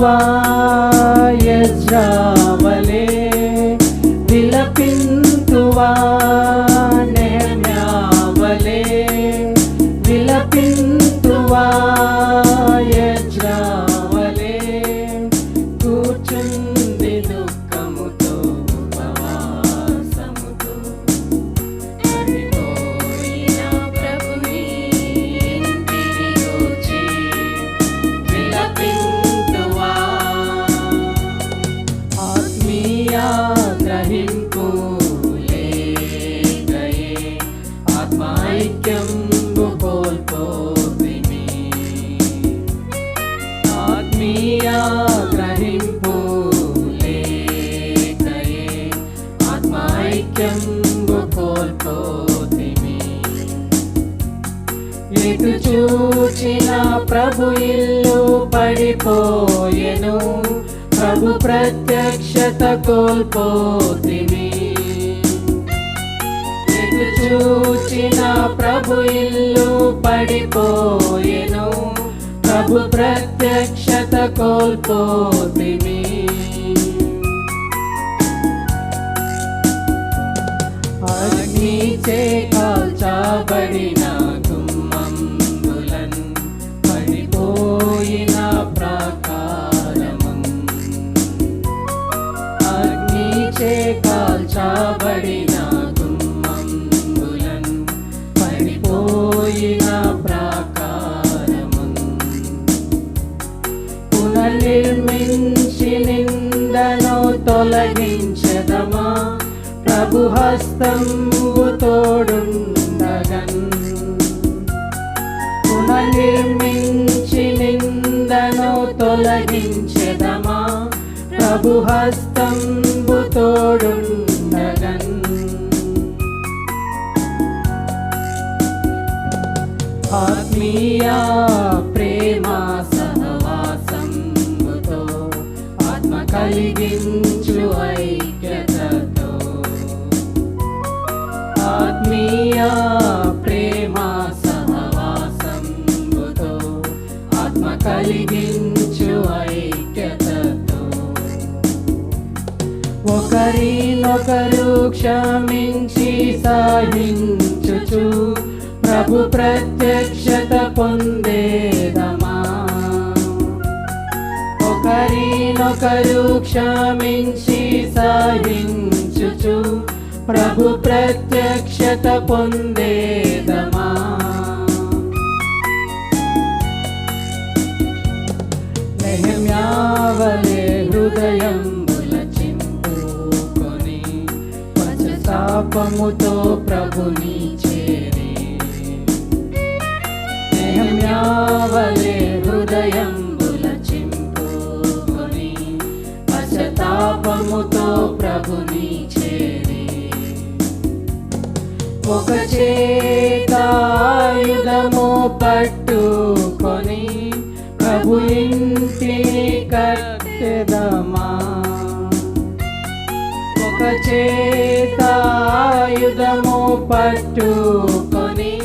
Jehovah. ఎటు చూచిన ప్రభు ఇల్లు పడిపోయెను ప్రభు ప్రత్యక్షత కోల్పోతిమి ఎటు చూచిన ప్రభు ఇల్లు పడిపోయెను ప్రభు ప్రత్యక్షత కోల్పోతిమి అగ్నిచే చేసే కాల్చబడిన గుమ్మందులన్ పడిపోయిన ప్రాకారమున్. పునర్నిర్మించి నిందను తొలగించదమా? ప్రభు హస్తంబు తోడుండగన్. పునర్నిర్మించి నిందను తొలగించదమా? ప్రభు హస్తంబు తోడుండగన్ ఆత్మీయ ప్రేమ సహవాసంబుతో ఆత్మ కలిగించు ఐక్యతతో ఆత్మీయ ఒకరినొకరు క్షమించి సాధించుచు. ప్రభు ప్రత్యక్షత పొందేదమా? ఒకరినొకరు క్షమించి సాధించుచు. ప్రభు ప్రత్యక్షత పొందేదమా? నెహమ్యావలే హృదయం పశ్చాత్తాపముతో ప్రభుని చేరి. నెహమ్యావలే హృదయం చింపుకొని పశ్చాత్తాపముతో ప్రభుని చేరి. ఒక చేతాయుధము పట్టుకొని ప్రభు ఇంటిని కట్టెదమా? చేతాయుధము పట్టుకొని